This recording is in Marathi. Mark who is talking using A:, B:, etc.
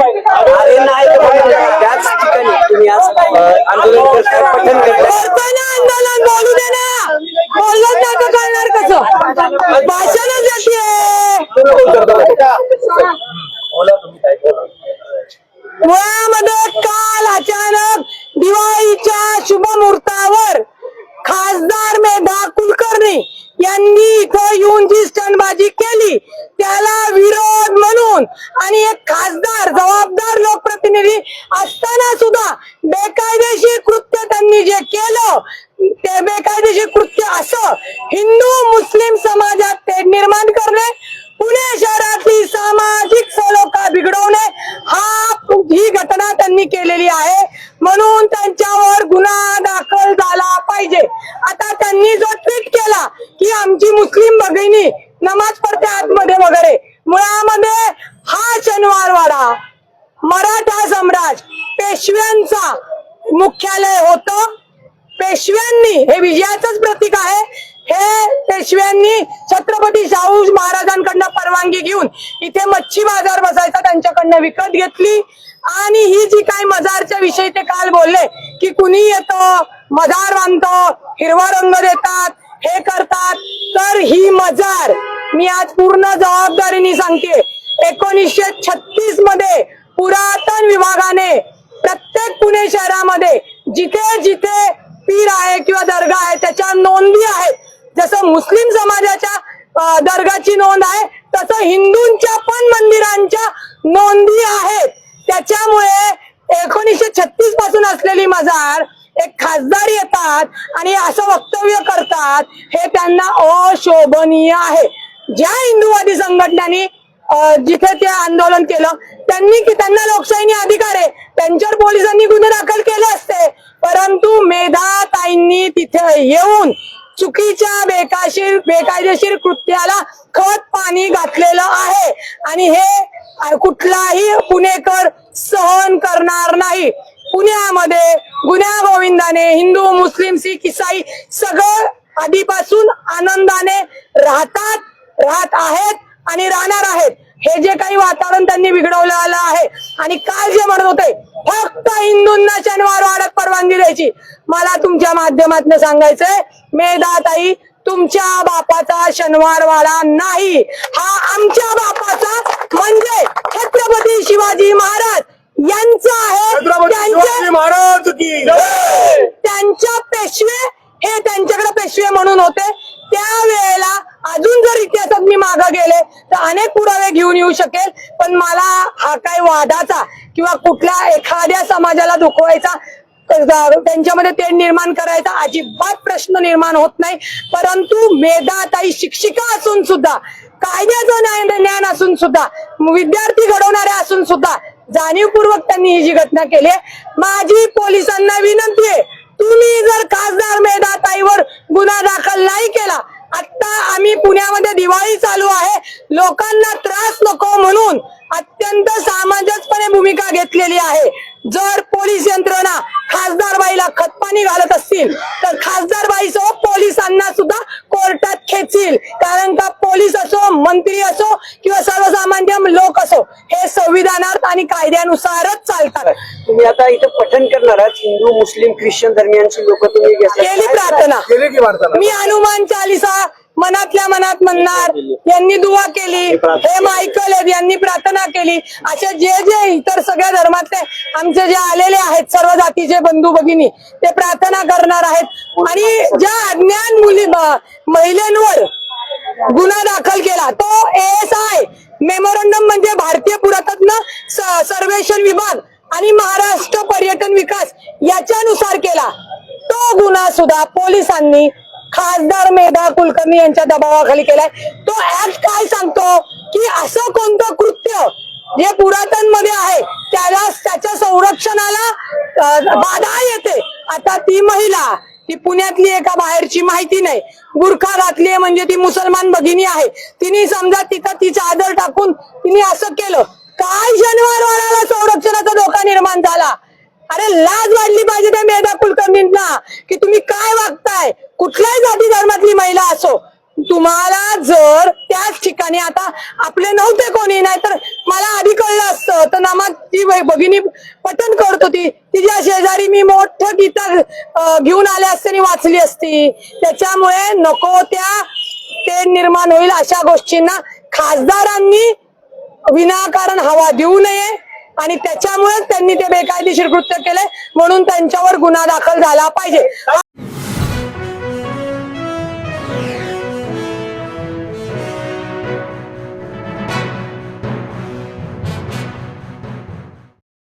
A: अरे नाही त्याच ठिकाणी तुम्ही आज
B: आंदोलन करताय आंदोलन बोलू दे ना बोललं नाही. तर कळणार कसं? भाषणच येते मुळामध्ये काल अचानक दिवाळीच्या आता त्यांनी जो ट्विट केला की आमची मुस्लिम भगिनी नमाज पडते आतमध्ये वगैरे मुळामध्ये हा शनिवार वाडा मराठा सम्राट पेशव्यांचा मुख्यालय होतं. पेशव्यांनी हे विजयाचंच प्रतीक आहे. हे पेशव्यांनी छत्रपती शाहू महाराजांकडनं परवानगी घेऊन इथे मच्छी बाजार बसायचा त्यांच्याकडनं विकत घेतली. आणि ही जी काही मजारच्या विषयी ते काल बोलले की कुणी येतं? मजार बांधतो हिरवा रंग देतात हे करतात. तर ही मजार. मी आज पूर्ण जबाबदारीने सांगते. एकोणीसशे छत्तीसमध्ये पुरातन विभागाने प्रत्येक पुणे शहरामध्ये जिथे जिथे पीर आहे किंवा दर्गा आहे त्याच्या नोंदी आहेत. जसं मुस्लिम समाजाच्या दर्गाची नोंद आहे तसं हिंदूंच्या पण मंदिरांच्या नोंदी आहेत. त्याच्यामुळे एकोणीसशे छत्तीसपासून असलेली मजार एक खासदार येतात आणि असं वक्तव्य करतात हे त्यांना अशोभनीय आहे. ज्या हिंदूवादी संघटनांनी जिथे ते आंदोलन केलं त्यांनी की त्यांना लोकशाहीने अधिकार आहे. त्यांच्यावर पोलिसांनी गुन्हे दाखल केले असते. परंतु मेधा ताईंनी तिथे येऊन चुकीच्या बेकाशीर बेकायदेशीर कृत्याला खत पाणी घातलेलं आहे. आणि हे कुठलाही पुणेकर सहन करणार नाही. पुण्यामध्ये गुण्या गोविंदाने हिंदू मुस्लिम सिख इसाई सगळं आधीपासून आनंदाने राहतात राहत आहेत आणि राहणार आहेत. हे जे काही वातावरण त्यांनी बिघडवलं आलं आहे आणि काल जे म्हणत होते फक्त हिंदूंना शनिवार वाड्यात परवानगी द्यायची. मला तुमच्या माध्यमातून सांगायचंय मेधाताई तुमच्या बापाचा शनिवार वाडा नाही. हा आमच्या बापाचा म्हणजे छत्रपती शिवाजी महाराज. यांचा आहे
C: महाराज की
B: त्यांच्या पेशवे हे त्यांच्याकडे पेशवे म्हणून होते. त्यावेळेला अजून जर इतिहासात मी मागे गेले तर अनेक पुरावे घेऊन येऊ शकेल पण मला हा काही वादाचा किंवा कुठल्या एखाद्या समाजाला दुखवायचा त्यांच्यामध्ये ते निर्माण करायचा अजिबात प्रश्न निर्माण होत नाही. परंतु मेधाताई शिक्षिका असून सुद्धा कायद्याचं ज्ञान ज्ञान असून सुद्धा विद्यार्थी घडवणारे असून सुद्धा जाणीवपूर्वक त्यांनी ही जी घटना केली आहे माझी पोलिसांना विनंती आहे तुम्ही जर खासदार मेधाताईवर गुन्हा दाखल नाही केला आता आम्ही पुण्यामध्ये दिवाळी चालू आहे लोकांना त्रास नको म्हणून अत्यंत सामंजस्यपणे भूमिका घेतलेली आहे. जर पोलीस यंत्रणा खासदार बाईला खतपाणी घालत असतील तर खासदार बाईसह पोलिसांना सुद्धा कोर्टात खेचील कारण का पोलीस असो मंत्री असो किंवा सर्वसामान्य लोक असो हे संविधानात आणि कायद्यानुसारच चालतात.
A: तुम्ही आता इथं पठण करणार आहात हिंदू मुस्लिम ख्रिश्चन धर्मियांची लोक तुम्ही.
B: केली प्रार्थना.
C: केली की वार्ताला
B: मी हनुमान चालिसा मनातल्या मनात म्हणणार यांनी दुवा केली हे मायकल आहेत यांनी प्रार्थना केली. असे जे जे इतर सगळ्या धर्मातले आमचे जे आलेले आहेत सर्व जातीचे बंधू भगिनी ते प्रार्थना करणार आहेत. आणि ज्या अज्ञान मुली ब- महिलांवर गुन्हा दाखल केला. तो एस आय मेमोरंडम म्हणजे भारतीय पुरातत्व सर्वेक्षण विभाग आणि महाराष्ट्र पर्यटन विकास याच्यानुसार केला. तो गुन्हा सुद्धा पोलिसांनी खासदार मेधा कुलकर्णी यांच्या दबावाखाली केलाय. तो ऍक्ट काय सांगतो? की असं कोणतं कृत्य जे पुरातनमध्ये आहे त्याला त्याच्या संरक्षणाला बाधा येते. आता ती महिला ती पुण्यातली एका बाहेरची माहिती नाही. बुरखा घातली आहे म्हणजे ती मुसलमान भगिनी आहे. तिने समजा तिथं तिचा आदर टाकून तिने असं केलं. काय शनिवार वाराला संरक्षणाचा धोका निर्माण झाला? अरे लाज वाढली पाहिजे त्या मेधा कुलकर्णींना की तुम्ही काय वागताय? कुठल्याही जाती धर्मातली महिला असो तुम्हाला जर त्याच ठिकाणी आता आपले नव्हते कोणी नाही तर मला आधी कळलं असतं. तर नमाज ती भगिनी पठण करत होती तिच्या शेजारी मी मोठं गीता घेऊन आले असते आणि वाचली असती. त्याच्यामुळे नको त्या ते निर्माण होईल अशा गोष्टींना खासदारांनी विनाकारण हवा देऊ नये. आणि त्याच्यामुळे त्यांनी ते बेकायदेशीर कृत्य केले म्हणून त्यांच्यावर गुन्हा दाखल झाला पाहिजे.